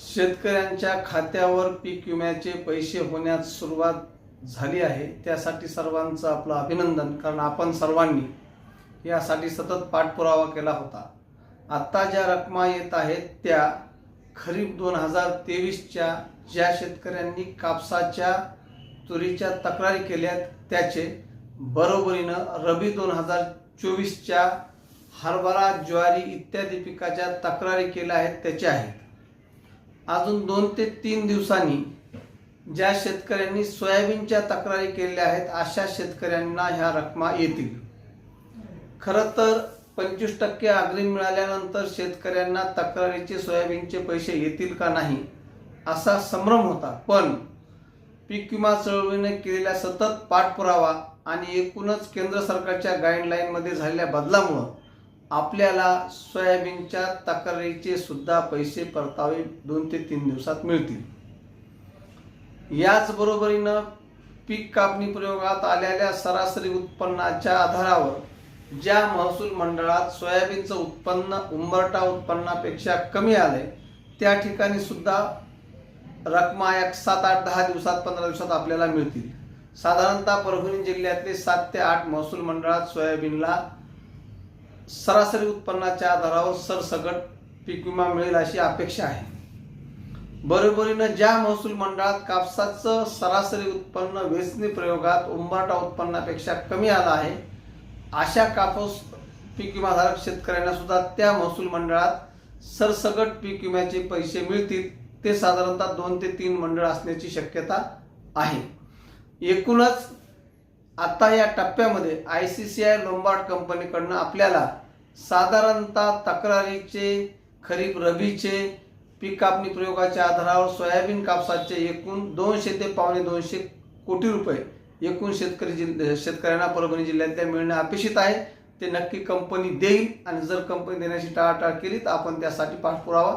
शेतकऱ्यांच्या खात्यावर पीक विम्याचे पैसे होण्यास सुरुवात झाली आहे. त्यासाठी सर्वांचं आपलं अभिनंदन कारण आपण सर्वांनी यासाठी सतत पाठपुरावा केला होता. आत्ता ज्या रकमा येत आहेत त्या खरीप दोन हजार तेवीसच्या ज्या शेतकऱ्यांनी कापसाच्या तुरीच्या तक्रारी केल्यात त्याचे बरोबरीनं रबी दोन हजार चोवीसच्या हरभरा ज्वारी इत्यादी पिकाच्या तक्रारी केल्या आहेत त्याचे आहेत. अजून दोन ते तीन दिवसांनी ज्या शेतकऱ्यांनी सोयाबीनच्या तक्रारी केलेल्या आहेत अशा शेतकऱ्यांना ह्या रकमा येतील. खरं तर पंचवीस टक्के अग्रिम मिळाल्यानंतर शेतकऱ्यांना तक्रारीचे सोयाबीनचे पैसे येतील का नाही असा संभ्रम होता. पण पीक विमा चळवळीने केलेल्या सतत पाठपुरावा आणि एकूणच केंद्र सरकारच्या गाईडलाईनमध्ये झालेल्या बदलामुळं आपल्याला सोयाबीनच्या तक्रारीचे सुद्धा पैसे परतावे दोन ते तीन दिवसात मिळतील. याचबरोबरीनं पीक कापणी प्रयोगात आलेल्या सरासरी उत्पन्नाच्या आधारावर ज्या महसूल मंडळात सोयाबीनचं उत्पन्न उंबरटा उत्पन्नापेक्षा कमी आलंय त्या ठिकाणी सुद्धा रकमा एक सात आठ दहा दिवसात पंधरा दिवसात आपल्याला मिळतील. साधारणतः परभणी जिल्ह्यातले सात ते आठ महसूल मंडळात सोयाबीनला सरासरी उत्पन्नाच्या आधारावर सरसकट पीक विमा मिळेल अशी अपेक्षा आहे. बरोबरीनं ज्या महसूल मंडळात कापसाचं सरासरी उत्पन्न वेचणी प्रयोगात उंबरटा उत्पन्नापेक्षा कमी आलं आहे अशा कापूस पीक विमाधारक शेतकऱ्यांना सुद्धा त्या महसूल मंडळात सरसकट पीक विम्याचे पैसे मिळतील ते साधारणतः दोन ते तीन मंडळ असण्याची शक्यता आहे. एकूणच आता या टप्प्यामध्ये I C C I Lombard कंपनीकडनं आपल्याला साधारणतः तक्रारीचे खरीप रबीचे पीक कापणी प्रयोगाच्या आधारावर सोयाबीन कापसाचे एकूण दोनशे ते पावणे दोनशे कोटी रुपये एकूण शेतकरी जिल्ह शेतकऱ्यांना परभणी जिल्ह्यातल्या मिळणं अपेक्षित आहे. ते नक्की कंपनी देईल आणि जर कंपनी देण्याची टाळाटाळ केली तर आपण त्यासाठी पाठपुरावा